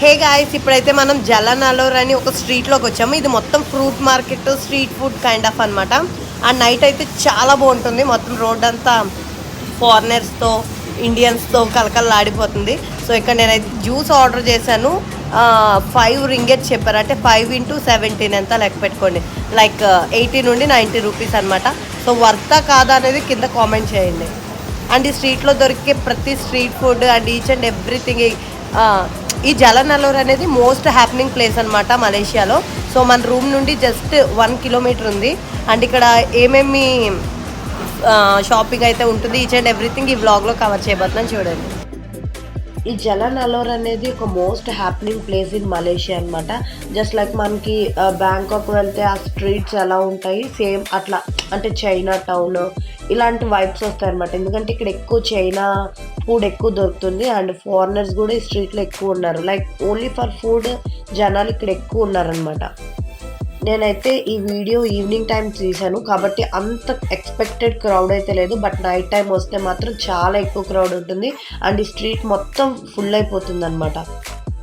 Hey guys ఇప్పుడైతే మనం జలనలోర్ అని ఒక స్ట్రీట్లోకి వచ్చాము. ఇది మొత్తం fruit market street food kind of అనమాట ఆ నైట్ అయితే చాలా బాగుంటుంది. మొత్తం రోడ్ అంతా ఫారినర్స్తో ఇండియన్స్తో కలకలలాడిపోతుంది సో ఇక్కడ నేనైతే జ్యూస్ ఆర్డర్ చేశాను. ఫైవ్ రింగెట్ చెప్పారు. అంటే ఫైవ్ ఇంటూ సెవెంటీన్ ఎంత లెక్క పెట్టుకోండి. లైక్ ఎయిటీ uh, నుండి నైంటీ రూపీస్ అనమాట సో వర్తా కాదా అనేది కింద కామెంట్ చేయండి. అండ్ ఈ స్ట్రీట్లో దొరికే ప్రతి street food and each and everything ఈ జలనల్లూరు అనేది మోస్ట్ హ్యాపెనింగ్ ప్లేస్ అనమాట మలేషియాలో. సో మన రూమ్ నుండి జస్ట్ వన్ కిలోమీటర్ ఉంది. అండ్ ఇక్కడ ఏమేమి షాపింగ్ అయితే ఉంటుంది ఈచ్ అండ్ ఎవ్రీథింగ్ ఈ వ్లాగ్లో కవర్ చేయబోతున్నాను చూడండి. ఈ జలనలోర్ అనేది ఒక most happening place in Malaysia అనమాట జస్ట్ లైక్ మనకి బ్యాంకాక్ వెళ్తే ఆ స్ట్రీట్స్ ఎలా ఉంటాయి సేమ్ అట్లా అంటే చైనా టౌన్ ఇలాంటి వైబ్స్ వస్తాయి అనమాట ఎందుకంటే ఇక్కడ ఎక్కువ చైనా ఫుడ్ ఎక్కువ దొరుకుతుంది అండ్ ఫారినర్స్ కూడా ఈ స్ట్రీట్లో ఎక్కువ ఉన్నారు. లైక్ ఓన్లీ ఫర్ ఫుడ్ జనాలు ఇక్కడ ఎక్కువ ఉన్నారనమాట నేనైతే ఈ వీడియో ఈవినింగ్ టైం తీశాను. కాబట్టి అంత ఎక్స్పెక్టెడ్ క్రౌడ్ అయితే లేదు. బట్ నైట్ టైం వస్తే మాత్రం చాలా ఎక్కువ క్రౌడ్ ఉంటుంది. అండ్ ఈ స్ట్రీట్ మొత్తం ఫుల్ అయిపోతుంది అనమాట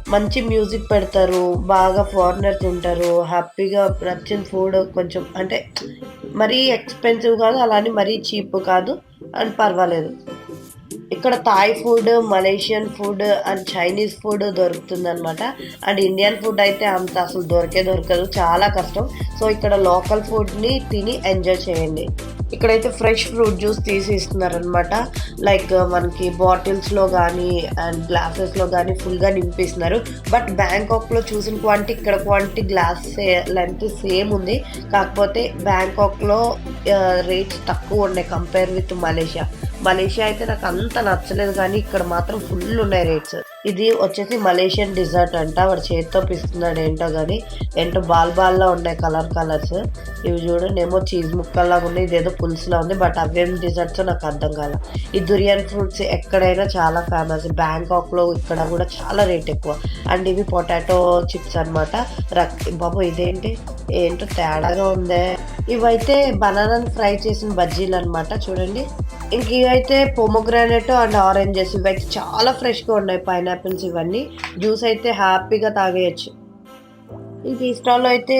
మంచి మ్యూజిక్ పెడతారు బాగా ఫారినర్స్ ఉంటారు హ్యాపీగా నచ్చిన ఫుడ్ కొంచెం అంటే మరీ ఎక్స్పెన్సివ్ కాదు అలానే మరీ చీప్ కాదు అండ్ పర్వాలేదు. ఇక్కడ Thai food Malaysian food and Chinese food దొరుకుతుంది అనమాట అండ్ ఇండియన్ ఫుడ్ అయితే అంత అసలు దొరికే దొరకదు. చాలా కష్టం. సో ఇక్కడ లోకల్ ఫుడ్ని తిని ఎంజాయ్ చేయండి. ఇక్కడైతే ఫ్రెష్ ఫ్రూట్ జ్యూస్ తీసి ఇస్తున్నారనమాట లైక్ uh, మనకి బాటిల్స్లో కానీ అండ్ గ్లాసెస్లో కానీ ఫుల్గా నింపిస్తున్నారు బట్ బ్యాంకాక్లో చూసిన క్వాంటిటీ ఇక్కడ క్వాంటిటీ గ్లాస్ లెంత్ సేమ్ ఉంది. కాకపోతే బ్యాంకాక్లో రేట్స్ uh, తక్కువ ఉన్నాయి కంపేర్ విత్ మలేషియా మలేషియా అయితే నాకు అంత నచ్చలేదు కానీ ఇక్కడ మాత్రం ఫుల్ ఉన్నాయి రేట్స్ ఇది వచ్చేసి మలేషియన్ డిజర్ట్ అంట వాడు చేతితో పిస్తున్నాడు ఏంటో కానీ ఏంటో బాల్ బాల్లా ఉన్నాయి కలర్ కలర్స్ ఇవి చూడండి ఏమో చీజ్ ముక్కల్లాగా ఉన్నాయి ఇదేదో పులుసులా ఉంది బట్ అవేం డిజర్ట్స్ నాకు అర్థం కాల. ఈ దురియన్ ఫ్రూట్స్ ఎక్కడైనా చాలా ఫేమస్ బ్యాంకాక్లో ఇక్కడ కూడా చాలా రేట్ ఎక్కువ. అండ్ ఇవి పొటాటో చిప్స్ అనమాట రక్ బాబు ఇదేంటి? ఏంటో తేడాగా ఉందే. ఇవైతే బనానాని ఫ్రై చేసిన బజ్జీలు అనమాట చూడండి. ఇంక ఇవైతే పొమోగ్రానెట్ అండ్ ఆరెంజెస్ ఇవైతే చాలా ఫ్రెష్గా ఉన్నాయి పైనాపిల్స్ ఇవన్నీ. జ్యూస్ అయితే హ్యాపీగా తాగేయచ్చు. ఇది స్టాల్లో అయితే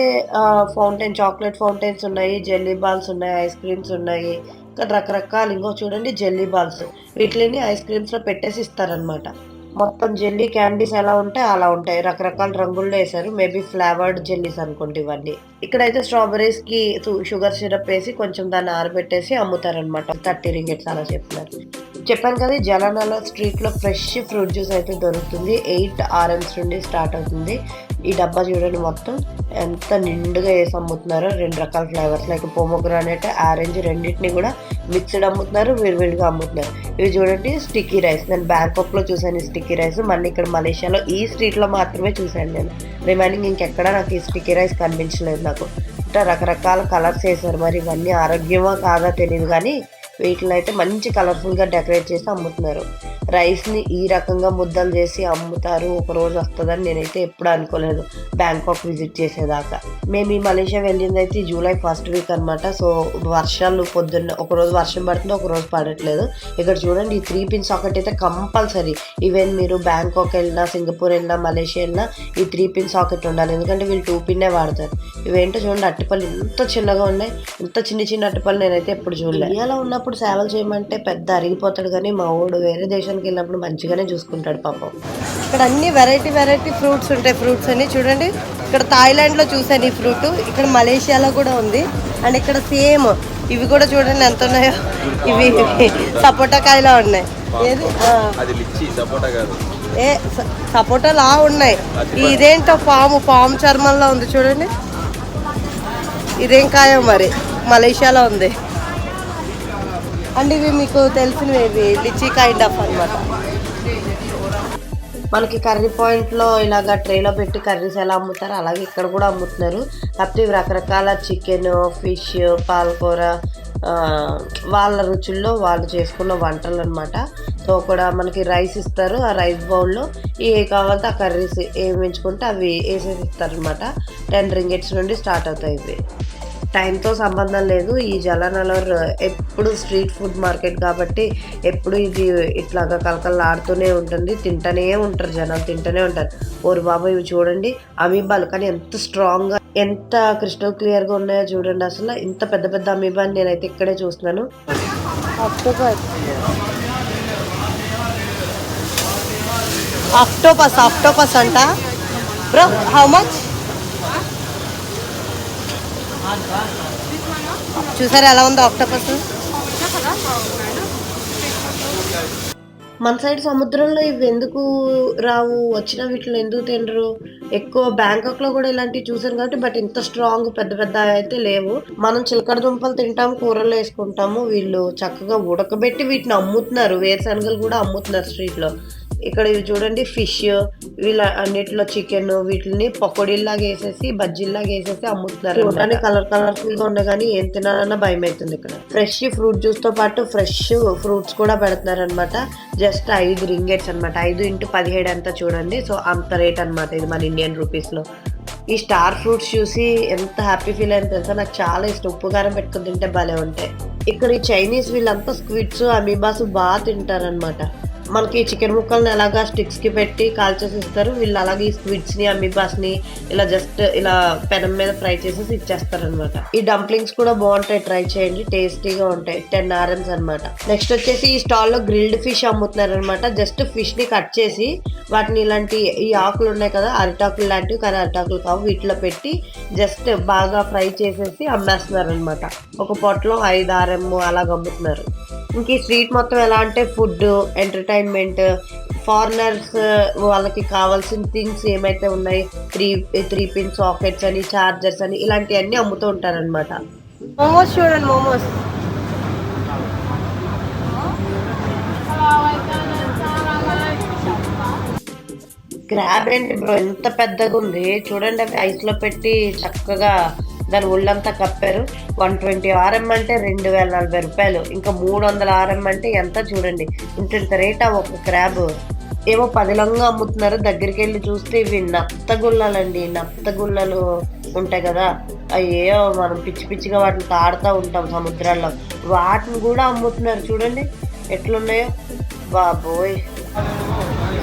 ఫౌంటైన్ చాక్లెట్ ఫౌంటైన్స్ ఉన్నాయి జెల్లీ బాల్స్ ఉన్నాయి ఐస్ క్రీమ్స్ ఉన్నాయి. ఇంకా రకరకాలు. ఇంకో చూడండి జెల్లీ బాల్స్ వీటిని ఐస్ క్రీమ్స్లో పెట్టేసి ఇస్తారనమాట మొత్తం జెల్లీ క్యాండీస్ ఎలా ఉంటాయి అలా ఉంటాయి. రకరకాల రంగుల్లో వేశారు. మేబీ ఫ్లేవర్డ్ జెల్లీస్ అనుకోండి ఇవన్నీ. ఇక్కడైతే స్ట్రాబెరీస్కి షుగర్ సిరప్ వేసి కొంచెం దాన్ని ఆరబెట్టేసి అమ్ముతారనమాట థర్టీ రింగెట్స్ అలా చెప్తున్నారు చెప్పాను కదా ఈ జలనాల స్ట్రీట్లో ఫ్రెష్ ఫ్రూట్ జ్యూస్ అయితే దొరుకుతుంది. ఎయిట్ ఆర్ఎంస్ నుండి స్టార్ట్ అవుతుంది. ఈ డబ్బా చూడండి మొత్తం. ఎంత నిండుగా వేసి అమ్ముతున్నారు. రెండు రకాల ఫ్లేవర్స్ లైక్ పోమోగ్రానైట్ ఆరెంజ్ రెండింటిని కూడా మిక్స్డ్ అమ్ముతున్నారు విడివిడిగా అమ్ముతున్నారు. ఇవి చూడండి స్టిక్కీ రైస్. నేను బ్యాంకాక్లో చూసాను ఈ స్టిక్కీ రైస్. మళ్ళీ ఇక్కడ మలేషియాలో ఈ స్ట్రీట్లో మాత్రమే చూశాను నేను. రిమైనింగ్ ఇంకెక్కడా నాకు ఈ స్టిక్కీ రైస్ కనిపించలేదు నాకు. అంటే రకరకాల కలర్స్ వేశారు. మరి ఇవన్నీ ఆరోగ్యమా కాదా తెలియదు కానీ వీటిని అయితే మంచి కలర్ఫుల్గా డెకరేట్ చేసి అమ్ముతున్నారు. రైస్ని ఈ రకంగా ముద్దలు చేసి అమ్ముతారు ఒక రోజు వస్తుందని నేనైతే ఎప్పుడు అనుకోలేదు. బ్యాంకాక్ విజిట్ చేసేదాకా. మేము ఈ మలేషియా వెళ్ళింది అయితే జూలై ఫస్ట్ వీక్ అనమాట సో వర్షాలు పొద్దున్న ఒక రోజు వర్షం పడుతుంది ఒక రోజు పడట్లేదు. ఇక్కడ చూడండి ఈ త్రీ పిన్ సాకెట్ అయితే కంపల్సరీ. ఈవెన్ మీరు బ్యాంకాక్ వెళ్ళినా సింగపూర్ వెళ్ళినా మలేషియా వెళ్ళినా ఈ త్రీ పిన్ సాకెట్ ఉండాలి. ఎందుకంటే వీళ్ళు టూ పిన్నే వాడతారు. ఇవేంటో చూడండి అట్టిపల్లి ఎంత చిన్నగా ఉన్నాయి. ఇంత చిన్న చిన్న అట్టిపల్లి నేనైతే ఎప్పుడు చూడలేదు ఇలా ఉన్నప్పుడు సేవలు చేయమంటే పెద్ద అరిగిపోతాడు కానీ మా ఊడు వేరే దేశానికి వెళ్ళినప్పుడు మంచిగానే చూసుకుంటాడు పాపం. ఇక్కడ అన్ని వెరైటీ వెరైటీ ఫ్రూట్స్ ఉంటాయి ఫ్రూట్స్ అన్ని చూడండి. ఇక్కడ థాయిలాండ్లో చూసాను ఈ ఫ్రూట్ ఇక్కడ మలేషియాలో కూడా ఉంది. అండ్ ఇక్కడ సేమ్ ఇవి కూడా చూడండి ఎంత ఉన్నాయో. ఇవి సపోటా కాయలా ఉన్నాయి. ఏది? ఆ. అది లిచ్చి సపోటా కాదు. ఏ సపోటా లా ఉన్నాయి. ఇదేంటో పాము పాము చర్మంలో ఉంది చూడండి. ఇదేం కాయో మరి? మలేషియాలో ఉంది. అండ్ ఇవి మీకు తెలిసినవి లిచీ కైండ్ ఆఫ్ అనమాట మనకి కర్రీ పాయింట్లో ఇలాగ ట్రేలో పెట్టి కర్రీస్ ఎలా అమ్ముతారో అలాగే ఇక్కడ కూడా అమ్ముతున్నారు. కాకపోతే ఇవి రకరకాల చికెన్ ఫిష్ పాలకూర వాళ్ళ రుచుల్లో వాళ్ళు చేసుకున్న వంటలు అనమాట సో కూడా మనకి రైస్ ఇస్తారు ఆ రైస్ బౌల్లో ఏ కావాలంటే ఆ కర్రీస్ ఏమి ఎంచుకుంటే అవి వేసేసి ఇస్తారనమాట టెన్ రింగెట్స్ నుండి స్టార్ట్ అవుతాయి ఇవి. టైంతో సంబంధం లేదు. ఈ జలనలర్ ఎప్పుడు స్ట్రీట్ ఫుడ్ మార్కెట్ కాబట్టి ఎప్పుడు ఇది ఇట్లాగా కలకలాడుతూనే ఉంటుంది. తింటూనే ఉంటారు జనాలు తింటూనే ఉంటారు. ఓరు బాబు ఇవి చూడండి. అమీబాలు కానీ ఎంత స్ట్రాంగ్గా ఎంత క్రిస్టల్ క్లియర్గా ఉన్నాయో చూడండి అసలు. ఇంత పెద్ద పెద్ద అమీబాని నేనైతే ఇక్కడే చూస్తున్నాను. ఆక్టోపస్ ఆక్టోపస్ అంట. బ్రో హౌ మచ్ చూసారా ఎలా ఉందో ఆక్టోపస్? మన సైడ్ సముద్రంలో ఇవి ఎందుకు రావు? వచ్చిన వీటిలో ఎందుకు తినరు? ఎక్కువ బ్యాంకాక్లో కూడా ఇలాంటివి చూసాను కాబట్టి బట్ ఇంత స్ట్రాంగ్ పెద్ద పెద్ద అయితే లేవు. మనం చిలకడ దుంపలు తింటాము కూరలు వేసుకుంటాము. వీళ్ళు చక్కగా ఉడకబెట్టి వీటిని అమ్ముతున్నారు. వేరుశనగలు కూడా అమ్ముతున్నారు స్ట్రీట్లో ఇక్కడ ఇవి చూడండి ఫిష్ వీళ్ళ అన్నిటిలో చికెన్ వీటిని పకోడీలాగా వేసేసి బజ్జీలాగా వేసేసి అమ్ముతున్నారు చూడడానికి కలర్ కలర్ఫుల్గా ఉన్నాయి కానీ ఏం తినాలన్నా భయం అవుతుంది ఇక్కడ. ఫ్రెష్ ఫ్రూట్ జ్యూస్తో పాటు ఫ్రెష్ ఫ్రూట్స్ కూడా పెడుతున్నారు అనమాట. జస్ట్ ఐదు రింగెట్స్ అన్నమాట ఐదు ఇంటూ పదిహేడు అంతా చూడండి. సో అంత రేట్ అన్నమాట ఇది మన ఇండియన్ రూపీస్లో. ఈ స్టార్ ఫ్రూట్స్ చూసి ఎంత హ్యాపీ ఫీల్ అయింది తెలుసా? నాకు చాలా ఇష్టం. ఉప్పు కారం పెట్టుకుని తింటే భలే ఉంటాయి. ఇక్కడ ఈ చైనీస్ వీళ్ళంతా స్క్విడ్స్ అమీబాస్ బాగా తింటారనమాట మనకి చికెన్ ముక్కల్ని ఎలాగా స్టిక్స్కి పెట్టి కాల్చేసి ఇస్తారు వీళ్ళు అలాగే ఈ స్క్విడ్స్ని ని ఇలా జస్ట్ ఇలా పెనం మీద ఫ్రై చేసేసి ఇచ్చేస్తారు అనమాట ఈ డంప్లింగ్స్ కూడా బాగుంటాయి. ట్రై చేయండి. టేస్టీగా ఉంటాయి. టెన్ ఆర్ఎమ్స్ అన్నమాట నెక్స్ట్ వచ్చేసి ఈ స్టాల్లో గ్రిల్డ్ ఫిష్ అమ్ముతున్నారు అనమాట జస్ట్ ఫిష్ని కట్ చేసి వాటిని ఇలాంటి ఈ ఆకులు ఉన్నాయి కదా అరిటాకులు లాంటివి కానీ అరిటాకులు కావు. వీటిలో పెట్టి జస్ట్ బాగా ఫ్రై చేసేసి అమ్మేస్తున్నారు అనమాట ఒక పొట్టలో ఐదు ఆర్ఎం అలాగ అమ్ముతున్నారు. ఇంక ఈ స్ట్రీట్ మొత్తం ఎలా అంటే ఫుడ్ ఎంటర్టైన్మెంట్ ఫారినర్స్ వాళ్ళకి కావాల్సిన థింగ్స్ ఏమైతే ఉన్నాయి త్రీ త్రీ పిన్ సాకెట్స్ అని చార్జర్స్ అని ఇలాంటివన్నీ అమ్ముతూ ఉంటారనమాట మోమోస్ చూడండి మోమోస్. గ్రాబ్ ఏంటి బ్రో? ఎంత పెద్దగా ఉంది చూడండి అవి ఐస్లో పెట్టి చక్కగా దాని ఒళ్ళంతా కప్పారు. వన్ ట్వంటీ ఆర్ఎం అంటే రెండు వేల నలభై రూపాయలు. ఇంకా మూడు వందల ఆర్ఎం అంటే ఎంత చూడండి. ఇంత ఇంత రేట్ ఒక క్రాబ్. ఏమో పదిలంగా అమ్ముతున్నారు. దగ్గరికి వెళ్ళి చూస్తే ఇవి నత్తగుళ్ళలండి నత్తగుళ్ళలు ఉంటాయి కదా. అయ్యో మనం పిచ్చి పిచ్చిగా వాటిని తాడుతూ ఉంటాం సముద్రాల్లో. వాటిని కూడా అమ్ముతున్నారు చూడండి. ఎట్లున్నాయో? బాబోయ్.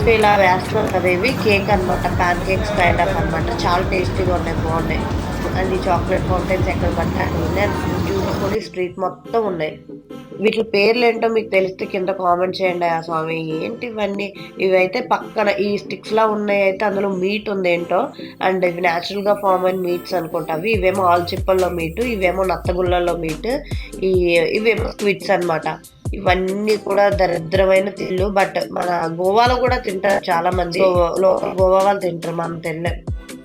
సో ఇలా వేస్తున్నారు కదా ఇవి. కేక్ అనమాట ప్యాన్ కేక్స్ కైండ్ ఆఫ్ అనమాట చాలా టేస్టీగా ఉన్నాయి బాగున్నాయి. అండ్ ఈ చాక్లెట్ ఫౌంటైన్స్ ఎక్కడ పడితే అక్కడ ఉన్నాయి. అండ్ స్ట్రీట్ మొత్తం ఉన్నాయి. వీటి పేర్లు ఏంటో మీకు తెలిస్తే కింద కామెంట్ చేయండి ఆ స్వామి. ఏంటి ఇవన్నీ? ఇవైతే పక్కన ఈ స్టిక్స్ లా ఉన్నాయి అయితే అందులో మీట్ ఉంది ఏంటో అండ్ ఇవి న్యాచురల్గా ఫామ్ అయిన మీట్స్ అనుకుంటా. అవి ఇవేమో ఆల్చిప్పల్లో మీటు ఇవేమో నత్తగుళ్ళల్లో మీట్ ఈ ఇవేమో స్వీట్స్ అన్నమాట. ఇవన్నీ కూడా దరిద్రమైన తిళ్ళు బట్ మన గోవాలో కూడా తింటారు చాలా మంది గోవా వాళ్ళు తింటారు మనం తినలేం.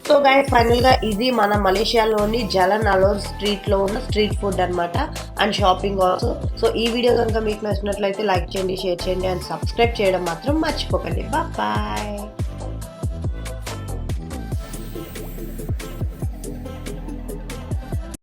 సో గైస్ ఫైనల్గా ఇది మన మలేషియాలోని జలన్ అలోర్ స్ట్రీట్లో ఉన్న స్ట్రీట్ ఫుడ్ అన్నమాట అండ్ షాపింగ్ ఆల్సో సో ఈ వీడియో కనుక మీకు నచ్చినట్లయితే లైక్ చేయండి షేర్ చేయండి అండ్ సబ్స్క్రైబ్ చేయడం మాత్రం మర్చిపోకండి. బాయ్